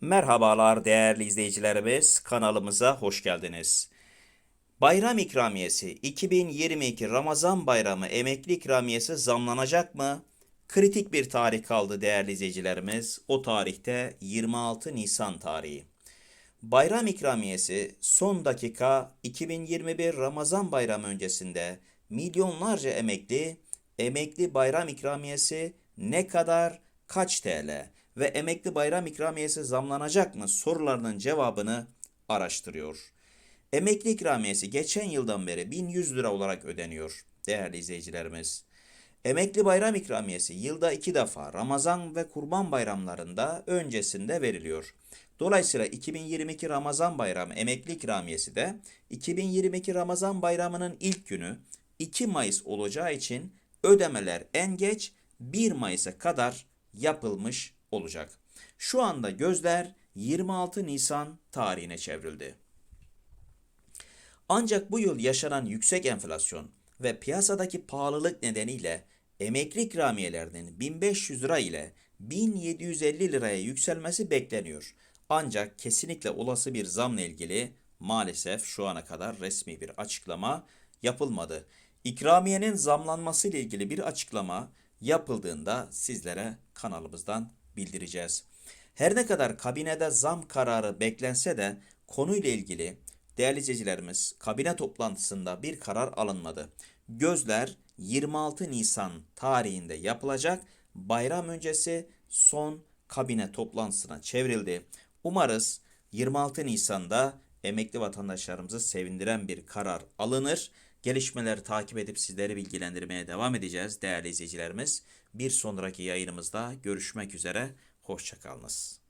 Merhabalar değerli izleyicilerimiz, kanalımıza hoş geldiniz. Bayram ikramiyesi 2022 Ramazan Bayramı emekli ikramiyesi zamlanacak mı? Kritik bir tarih kaldı değerli izleyicilerimiz. O tarihte 26 Nisan tarihi. Bayram ikramiyesi son dakika 2021 Ramazan Bayramı öncesinde milyonlarca emekli emekli bayram ikramiyesi ne kadar kaç TL ve emekli bayram ikramiyesi zamlanacak mı sorularının cevabını araştırıyor. Emekli ikramiyesi geçen yıldan beri 1100 lira olarak ödeniyor değerli izleyicilerimiz. Emekli bayram ikramiyesi yılda iki defa Ramazan ve Kurban bayramlarında öncesinde veriliyor. Dolayısıyla 2022 Ramazan bayramı emekli ikramiyesi de 2022 Ramazan bayramının ilk günü 2 Mayıs olacağı için ödemeler en geç 1 Mayıs'a kadar yapılmış olacak. Şu anda gözler 26 Nisan tarihine çevrildi. Ancak bu yıl yaşanan yüksek enflasyon ve piyasadaki pahalılık nedeniyle emekli ikramiyelerinin 1500 lira ile 1750 liraya yükselmesi bekleniyor. Ancak kesinlikle olası bir zamla ilgili maalesef şu ana kadar resmi bir açıklama yapılmadı. İkramiyenin zamlanması ile ilgili bir açıklama yapıldığında sizlere kanalımızdan bildireceğiz. Her ne kadar kabinede zam kararı beklense de konuyla ilgili değerli izleyicilerimiz kabine toplantısında bir karar alınmadı. Gözler 26 Nisan tarihinde yapılacak bayram öncesi son kabine toplantısına çevrildi. Umarız 26 Nisan'da emekli vatandaşlarımızı sevindiren bir karar alınır. Gelişmeleri takip edip sizleri bilgilendirmeye devam edeceğiz değerli izleyicilerimiz. Bir sonraki yayınımızda görüşmek üzere. Hoşçakalınız.